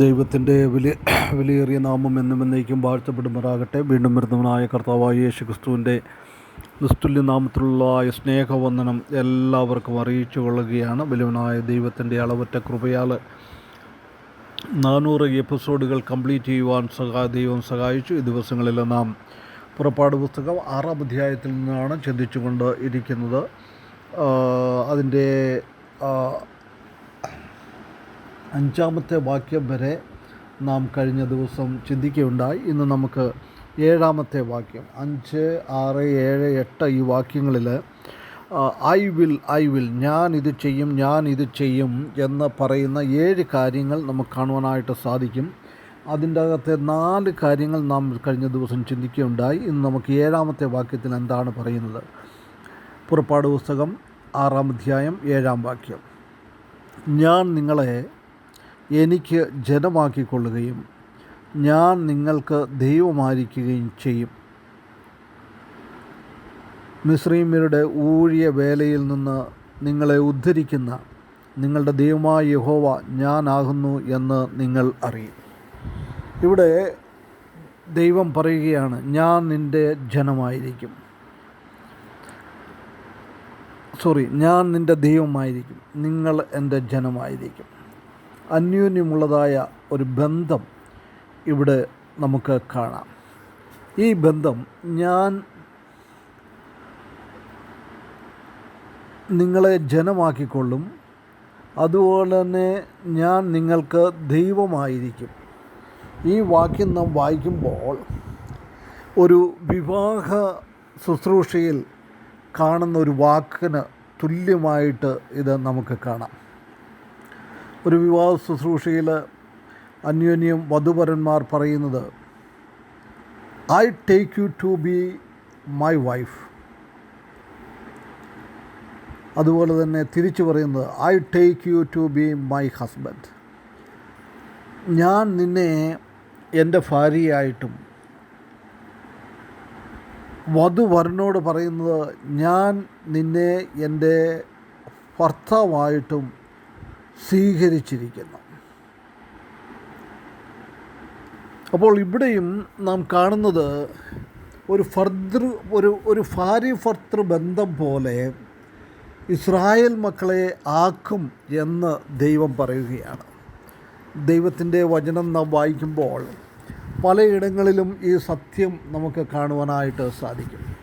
ദൈവത്തിന്റെ വലിയ വിലയേറിയ നാമം എന്നും എന്നേക്കും വാഴ്ത്തപ്പെടുമാറാകട്ടെ. വീണ്ടും വരുന്നവനായ കർത്താവായ യേശു ക്രിസ്തുവിന്റെ നിസ്തുല്യ നാമത്തിലുള്ള സ്നേഹവന്ദനം എല്ലാവർക്കും അറിയിച്ചു കൊള്ളുകയാണ്. വലിയവനായ ദൈവത്തിന്റെ അളവറ്റ കൃപയാൽ നാനൂറ് എപ്പിസോഡുകൾ കംപ്ലീറ്റ് ചെയ്യുവാൻ സഹാ ദൈവം സഹായിച്ചു. ഈ ദിവസങ്ങളിൽ നാം പുറപ്പാട് പുസ്തകം ആറാം അധ്യായത്തിൽ നിന്നാണ് ചിന്തിച്ചുകൊണ്ട് ഇരിക്കുന്നത്. അതിന്റെ അഞ്ചാമത്തെ വാക്യം വരെ നാം കഴിഞ്ഞ ദിവസം ചിന്തിക്കുകയുണ്ടായി. ഇന്ന് നമുക്ക് ഏഴാമത്തെ വാക്യം. അഞ്ച് ആറ് ഏഴ് എട്ട് ഈ വാക്യങ്ങളിൽ ഐ വിൽ ഐ വിൽ ഞാൻ ഇത് ചെയ്യും ഞാൻ ഇത് ചെയ്യും എന്ന് പറയുന്ന ഏഴ് കാര്യങ്ങൾ നമുക്ക് കാണുവാനായിട്ട് സാധിക്കും. അതിന്റെ അകത്തെ നാല് കാര്യങ്ങൾ നാം കഴിഞ്ഞ ദിവസം ചിന്തിക്കുകയുണ്ടായി. ഇന്ന് നമുക്ക് ഏഴാമത്തെ വാക്യത്തിൽ എന്താണ് പറയുന്നത്? പുറപ്പാട് പുസ്തകം ആറാം അധ്യായം ഏഴാം വാക്യം. ഞാൻ നിങ്ങളെ എനിക്ക് ജനമാക്കിക്കൊള്ളുകയും ഞാൻ നിങ്ങൾക്ക് ദൈവമായിരിക്കുകയും ചെയ്യും. മിശ്രീമ്യരുടെ ഊഴിയ വേലയിൽ നിന്ന് നിങ്ങളെ ഉദ്ധരിക്കുന്ന നിങ്ങളുടെ ദൈവമായ യഹോവ ഞാനാകുന്നു എന്ന് നിങ്ങൾ അറിയും. ഇവിടെ ദൈവം പറയുകയാണ് ഞാൻ നിന്റെ ജനമായിരിക്കും. സോറി ഞാൻ നിന്റെ ദൈവമായിരിക്കും. നിങ്ങൾ എന്റെ ജനമായിരിക്കും. അന്യോന്യമുള്ളതായ ഒരു ബന്ധം ഇവിടെ നമുക്ക് കാണാം. ഈ ബന്ധം ഞാൻ നിങ്ങളെ ജനമാക്കിക്കൊള്ളും. അതുപോലെ തന്നെ ഞാൻ നിങ്ങൾക്ക് ദൈവമായിരിക്കും. ഈ വാക്യം നാം വായിക്കുമ്പോൾ ഒരു വിവാഹ ശുശ്രൂഷയിൽ കാണുന്ന ഒരു വാക്കിന് തുല്യമായിട്ട് ഇത് നമുക്ക് കാണാം. ഒരു വിവാഹ ശുശ്രൂഷയിൽ അന്യോന്യം വധുവരന്മാർ പറയുന്നത് I take you to be my wife അതുപോലെ തന്നെ തിരിച്ചു പറയുന്നത് I take you to be my husband ഞാൻ നിന്നെ എന്റെ ഭാര്യയായിട്ടും വധുവരനോട് പറയുന്നത് ഞാൻ നിന്നെ എന്റെ ഭർത്താവായിട്ടും സ്വീകരിച്ചിരിക്കുന്നു. അപ്പോൾ ഇവിടെയും നാം കാണുന്നത് ഒരു ഫർദർ ഒരു ഒരു ഭാര്യ ഭർത്തൃ ബന്ധം പോലെ ഇസ്രായേൽ മക്കളെ ആക്കും എന്ന് ദൈവം പറയുകയാണ്. ദൈവത്തിന്റെ വചനം നാം വായിക്കുമ്പോൾ പലയിടങ്ങളിലും ഈ സത്യം നമുക്ക് കാണുവാനായിട്ട് സാധിക്കും.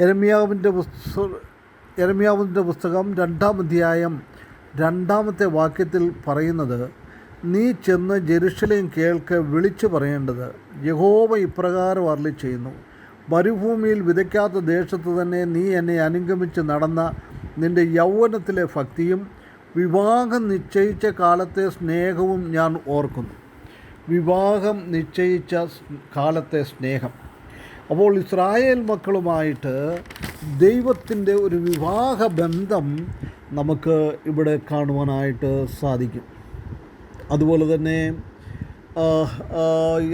എരമ്യാവിന്റെ പുസ്തക എരമ്യാവിന്റെ പുസ്തകം രണ്ടാം അധ്യായം രണ്ടാമത്തെ വാക്യത്തിൽ പറയുന്നത് നീ ചെന്ന് ജെറുഷലേം കേൾക്ക് വിളിച്ചു പറയേണ്ടത് യഹോവ ഇപ്രകാരം അരളി ചെയ്യുന്നു മരുഭൂമിയിൽ വിതയ്ക്കാത്ത ദേശത്ത് തന്നെ നീ എന്നെ അനുഗമിച്ച് നടന്ന നിന്റെ യൗവനത്തിലെ ഭക്തിയും വിവാഹം നിശ്ചയിച്ച കാലത്തെ സ്നേഹവും ഞാൻ ഓർക്കുന്നു. വിവാഹം നിശ്ചയിച്ച കാലത്തെ സ്നേഹം. അപ്പോൾ ഇസ്രായേൽ മക്കളുമായിട്ട് ദൈവത്തിന്റെ ഒരു വിവാഹ ബന്ധം നമുക്ക് ഇവിടെ കാണുവാനായിട്ട് സാധിക്കും. അതുപോലെ തന്നെ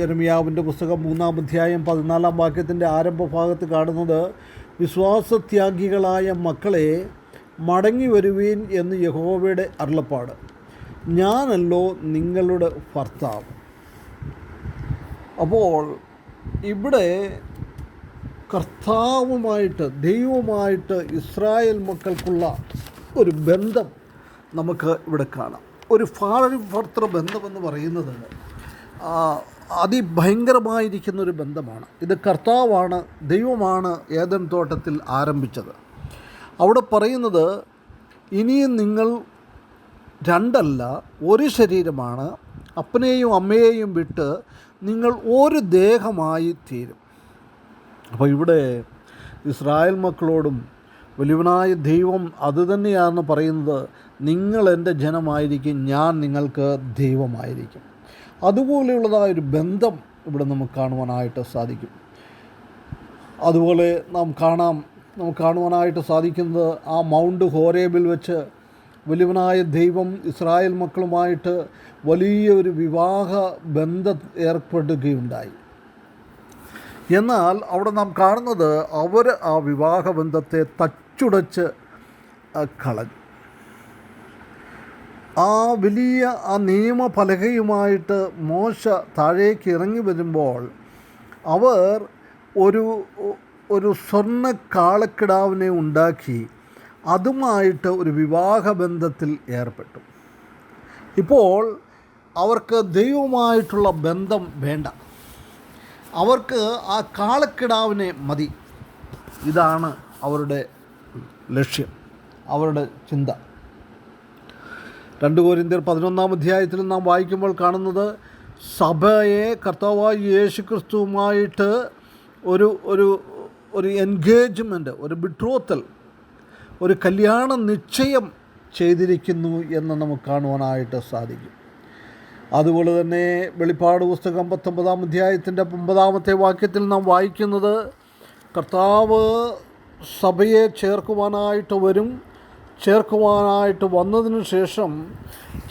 യരമിയാവിന്റെ പുസ്തകം മൂന്നാം അധ്യായം പതിനാലാം വാക്യത്തിന്റെ ആരംഭ ഭാഗത്ത് കാണുന്നത് വിശ്വാസത്യാഗികളായ മക്കളെ മടങ്ങി വരുവീൻ എന്ന് യഹോവയുടെ അരുളപ്പാട്. ഞാനല്ലോ നിങ്ങളുടെ ഭർത്താവ്. അപ്പോൾ ഇവിടെ കർത്താവുമായിട്ട് ദൈവമായിട്ട് ഇസ്രായേൽ മക്കൾക്കുള്ള ഒരു ബന്ധം നമുക്ക് ഇവിടെ കാണാം. ഒരു ഭാര്യ ബന്ധമെന്ന് പറയുന്നത് അതിഭയങ്കരമായിരിക്കുന്ന ഒരു ബന്ധമാണ്. ഇത് കർത്താവാണ് ദൈവമാണ് ഏതൻ തോട്ടത്തിൽ ആരംഭിച്ചത്. അവിടെ പറയുന്നത് ഇനിയും നിങ്ങൾ രണ്ടല്ല ഒരു ശരീരമാണ് അപ്പനെയും അമ്മയെയും വിട്ട് നിങ്ങൾ ഒരു ദേഹമായി തീരും. അപ്പോൾ ഇവിടെ ഇസ്രായേൽ മക്കളോടും വലിയവനായ ദൈവം അത് അതുതന്നെയാണ് പറയുന്നത് നിങ്ങൾ എന്റെ ജനമായിരിക്കും ഞാൻ നിങ്ങൾക്ക് ദൈവമായിരിക്കും. അതുപോലെയുള്ളതായ ഒരു ബന്ധം ഇവിടെ നമുക്ക് കാണുവാനായിട്ട് സാധിക്കും. അതുപോലെ നാം കാണാം നമുക്ക് കാണുവാനായിട്ട് സാധിക്കുന്നത് ആ മൗണ്ട് ഹോരേബിൽ വെച്ച് വലിയവനായ ദൈവം ഇസ്രായേൽ മക്കളുമായിട്ട് വലിയൊരു വിവാഹ ബന്ധം ഏർപ്പെടുകയുണ്ടായി. എന്നാൽ അവിടെ നാം കാണുന്നത് അവർ ആ വിവാഹ ബന്ധത്തെ തച്ചുടച്ച് ആ, കളഞ്ഞു. ആ വലിയ ആ നിയമഫലകയുമായിട്ട് മോശ താഴേക്ക് ഇറങ്ങി വരുമ്പോൾ അവർ ഒരു ഒരു സ്വർണ കാളക്കിടാവിനെ ഉണ്ടാക്കി അതുമായിട്ട് ഒരു വിവാഹബന്ധത്തിൽ ഏർപ്പെട്ടു. ഇപ്പോൾ അവർക്ക് ദൈവമായിട്ടുള്ള ബന്ധം വേണ്ട. അവർക്ക് ആ കാളക്കിടാവിനെ മതി. ഇതാണ് അവരുടെ ലക്ഷ്യം. അവരുടെ ചിന്ത. രണ്ട് കോരിന്ത്യർ പതിനൊന്നാം അധ്യായത്തിൽ നാം വായിക്കുമ്പോൾ കാണുന്നത് സഭയെ കർത്താവായി യേശു ക്രിസ്തുവുമായിട്ട് ഒരു ഒരു ഒരു എൻഗേജ്മെന്റ് ഒരു ബിട്രോത്തൽ ഒരു കല്യാണ നിശ്ചയം ചെയ്തിരിക്കുന്നു എന്ന് നമുക്ക് കാണുവാനായിട്ട് സാധിക്കും. അതുപോലെ തന്നെ വെളിപ്പാട് പുസ്തകം പത്തൊമ്പതാം അധ്യായത്തിന്റെ ഒമ്പതാമത്തെ വാക്യത്തിൽ നാം വായിക്കുന്നത് കർത്താവ് സഭയെ ചേർക്കുവാനായിട്ട് വരും ചേർക്കുവാനായിട്ട് വന്നതിന് ശേഷം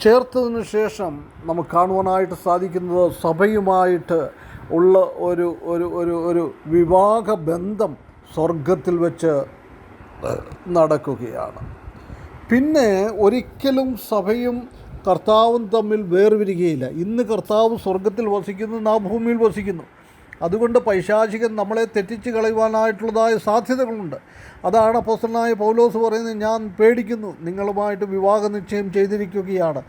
ചേർത്തതിന് ശേഷം നമുക്ക് കാണുവാനായിട്ട് സാധിക്കുന്നത് സഭയുമായിട്ട് ഉള്ള ഒരു ഒരു ഒരു ഒരു വിവാഹ ബന്ധം സ്വർഗത്തിൽ വെച്ച് നടക്കുകയാണ്. പിന്നെ ഒരിക്കലും സഭയും കർത്താവും തമ്മിൽ വേർവിരികയില്ല ഇന്ന് കർത്താവ് സ്വർഗത്തിൽ വസിക്കുന്നു നാം ഭൂമിയിൽ വസിക്കുന്നു. അതുകൊണ്ട് പൈശാചികൻ നമ്മളെ തെറ്റിച്ച് കളയുവാനായിട്ടുള്ളതായ സാധ്യതകളുണ്ട്. അതാണ് അപ്പോസ്റ്റലായ പൗലോസ് പറയുന്നത് ഞാൻ പേടിക്കുന്നു നിങ്ങളുമായിട്ട് വിവാഹ നിശ്ചയം ചെയ്തിരിക്കുകയാണ്.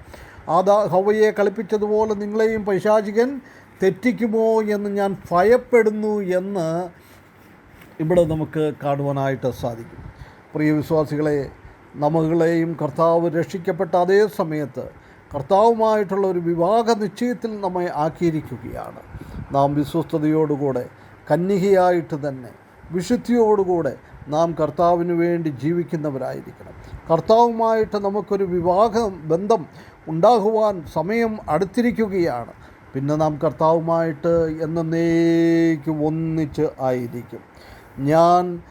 ആദാ ഹവയെ കളിപ്പിച്ചതുപോലെ നിങ്ങളെയും പൈശാചികൻ തെറ്റിക്കുമോ എന്ന് ഞാൻ ഭയപ്പെടുന്നു എന്ന് ഇവിടെ നമുക്ക് കാണുവാനായിട്ട് സാധിക്കും. പ്രിയ വിശ്വാസികളെ നമ്മളെയും കർത്താവ് രക്ഷിക്കപ്പെട്ട അതേ സമയത്ത് കർത്താവുമായിട്ടുള്ള ഒരു വിവാഹ നിശ്ചയത്തിൽ നമ്മെ ആക്കിയിരിക്കുകയാണ്. നാം വിശ്വസ്തയോടുകൂടെ കന്യകയായിട്ട് തന്നെ വിശുദ്ധിയോടുകൂടെ നാം കർത്താവിന് വേണ്ടി ജീവിക്കുന്നവരായിരിക്കണം. കർത്താവുമായിട്ട് നമുക്കൊരു വിവാഹ ബന്ധം ഉണ്ടാകുവാൻ സമയം അടുത്തിരിക്കുകയാണ്. പിന്നെ നാം കർത്താവുമായിട്ട് എന്നേക്കും ഒന്നിച്ച് ആയിരിക്കും. ഞാൻ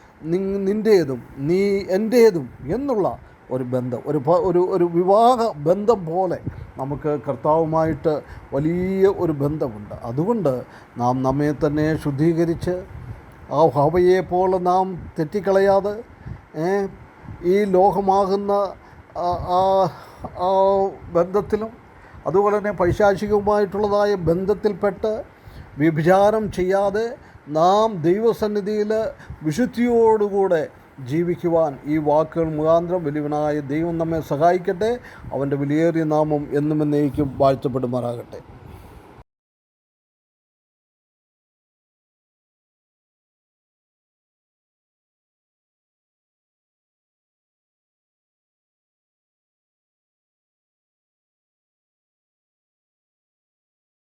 നിന്റേതും നീ എന്റേതും എന്നുള്ള ഒരു ബന്ധം ഒരു ഒരു ഒരു വിവാഹ ബന്ധം പോലെ നമുക്ക് കർത്താവുമായിട്ട് വലിയ ഒരു ബന്ധമുണ്ട്. അതുകൊണ്ട് നാം നമ്മെ തന്നെ ശുദ്ധീകരിച്ച് ആ ഹവയെ പോലെ നാം തെറ്റിക്കളയാതെ ഈ ലോകമാകുന്ന ആ- ആ ബന്ധത്തിലും അതുപോലെ തന്നെ പൈശാചികവുമായിട്ടുള്ളതായ ബന്ധത്തിൽപ്പെട്ട് വ്യഭിചാരം ചെയ്യാതെ നാം ദൈവസന്നിധിയിൽ വിശുദ്ധിയോടുകൂടെ ജീവിക്കുവാൻ ഈ വാക്കുകൾ മുഖാന്തരം വലിയവനായ ദൈവം നമ്മെ സഹായിക്കട്ടെ. അവന്റെ വിലയേറിയ നാമം എന്നും എന്നേക്കും വാഴ്ത്തപ്പെടുമാറാകട്ടെ.